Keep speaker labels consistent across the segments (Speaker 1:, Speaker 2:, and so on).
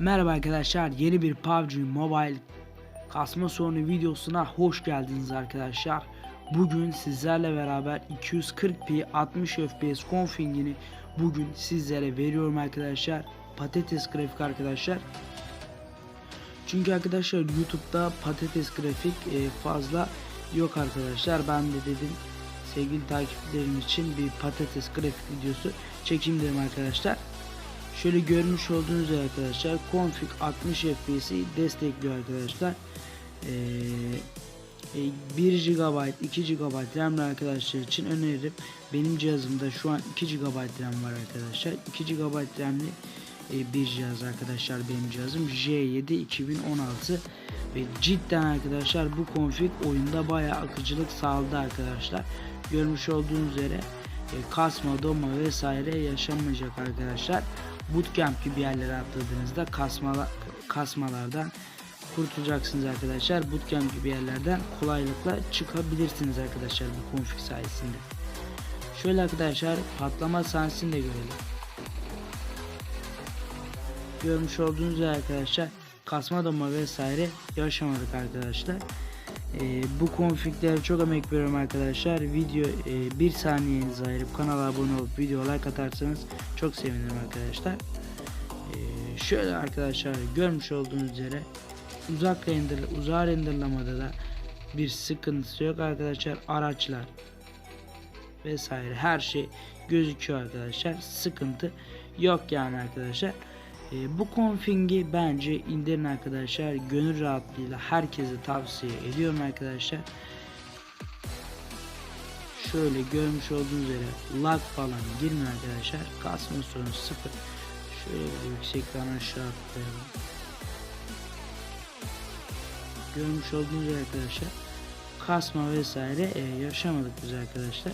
Speaker 1: Merhaba arkadaşlar yeni bir PUBG Mobile kasma sorunu videosuna hoş geldiniz arkadaşlar. Bugün sizlerle beraber 240p 60 fps configini bugün sizlere veriyorum arkadaşlar. Patates grafik arkadaşlar. Çünkü arkadaşlar YouTube'da patates grafik e, fazla yok arkadaşlar. Ben de dedim sevgili takipçilerim için bir patates grafik videosu çekeyim dedim arkadaşlar. Şöyle görmüş olduğunuz arkadaşlar config 60 fps'i destekliyor arkadaşlar. Ee, 1 GB 2 GB RAM arkadaşlar için öneririm. Benim cihazımda şu an 2 GB RAM var arkadaşlar. 2 GB RAM'li e, bir cihaz arkadaşlar benim cihazım J7 2016 ve cidden arkadaşlar bu config oyunda bayağı akıcılık sağladı arkadaşlar. Görmüş olduğunuz üzere e, kasma, donma vesaire yaşanmayacak arkadaşlar. Bootcamp gibi yerlere atladığınızda kasmalar, kasmalardan kurtulacaksınız arkadaşlar. Bootcamp gibi yerlerden kolaylıkla çıkabilirsiniz arkadaşlar bu config sayesinde. Şöyle arkadaşlar patlama sahnesini de görelim. Görmüş olduğunuz arkadaşlar kasma donma vesaire yaşamadık arkadaşlar. Ee, bu konfigleri çok emek veriyorum arkadaşlar. Video e, bir saniyenizi ayırıp kanala abone olup video like atarsanız çok sevinirim arkadaşlar. Ee, şöyle arkadaşlar görmüş olduğunuz üzere uzak render uzak renderlamada da bir sıkıntısı yok arkadaşlar. Araçlar vesaire her şey gözüküyor arkadaşlar. Sıkıntı yok yani arkadaşlar. E, bu config'i bence indirin arkadaşlar. Gönül rahatlığıyla herkese tavsiye ediyorum arkadaşlar. Şöyle görmüş olduğunuz üzere lag falan girmiyor arkadaşlar. Kasma sorunu sıfır. Şöyle yüksekten aşağı atlayalım. Görmüş olduğunuz üzere arkadaşlar kasma vesaire e, yaşamadık biz arkadaşlar.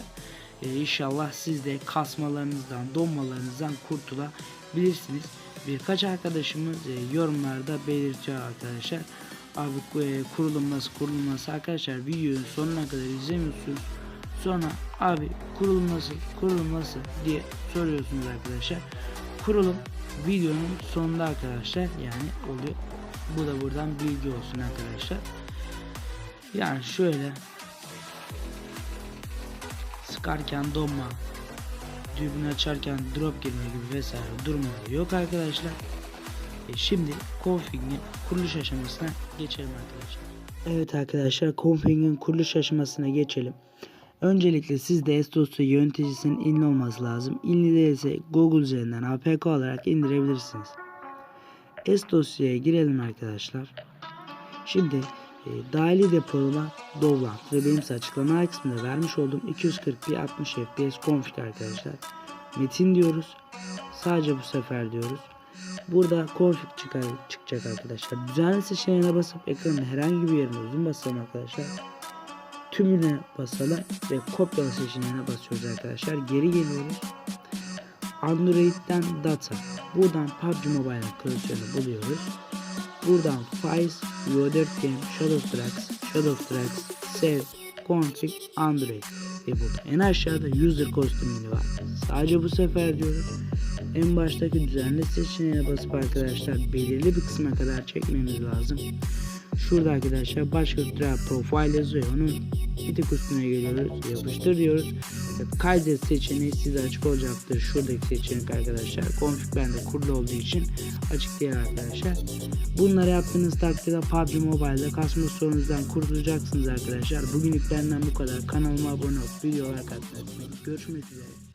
Speaker 1: E, inşallah siz de kasmalarınızdan, donmalarınızdan kurtulabilirsiniz. Birkaç arkadaşımız e, yorumlarda belirtiyor arkadaşlar. Abi e, kurulum nasıl kurulum nasıl arkadaşlar videonun sonuna kadar izlemiyorsunuz. Sonra abi kurulum nasıl kurulum nasıl diye soruyorsunuz arkadaşlar. Kurulum videonun sonunda arkadaşlar yani oluyor. Bu da buradan bilgi olsun arkadaşlar. Yani şöyle sıkarken donma düğümünü açarken drop girme gibi vesaire durumları yok arkadaşlar. E şimdi config'in kuruluş aşamasına geçelim arkadaşlar. Evet arkadaşlar config'in kuruluş aşamasına geçelim. Öncelikle sizde S-Dosya yöneticisinin inli olması lazım. İnli değilse Google üzerinden APK olarak indirebilirsiniz. S-Dosya'ya girelim arkadaşlar. Şimdi dahili depolama Dovland ve benim size açıklama kısmında vermiş olduğum 240p 60 fps config arkadaşlar. Metin diyoruz. Sadece bu sefer diyoruz. Burada config çıkar, çıkacak arkadaşlar. Düzenli seçeneğine basıp ekranın herhangi bir yerine uzun basalım arkadaşlar. Tümüne basalım ve kopyala seçeneğine basıyoruz arkadaşlar. Geri geliyoruz. Android'den data. Buradan PUBG Mobile klasörünü buluyoruz. Buradan Files, Video Game, Shadow Tracks, Shadow Tracks, Save, Config, Android ve burada en aşağıda User Custom var. Sadece bu sefer diyoruz. En baştaki düzenli seçeneğe basıp arkadaşlar belirli bir kısma kadar çekmemiz lazım. Şurada arkadaşlar başka bir profile yazıyor. Onun bir tık üstüne geliyoruz. Yapıştır diyoruz. Kaydet seçeneği size açık olacaktır. Şuradaki seçenek arkadaşlar. Config bende kurulu olduğu için açık değil arkadaşlar. Bunları yaptığınız takdirde PUBG Mobile'da kasma sorununuzdan kurtulacaksınız arkadaşlar. Bugünlük benden bu kadar. Kanalıma abone olup videolar katmayı. Görüşmek üzere.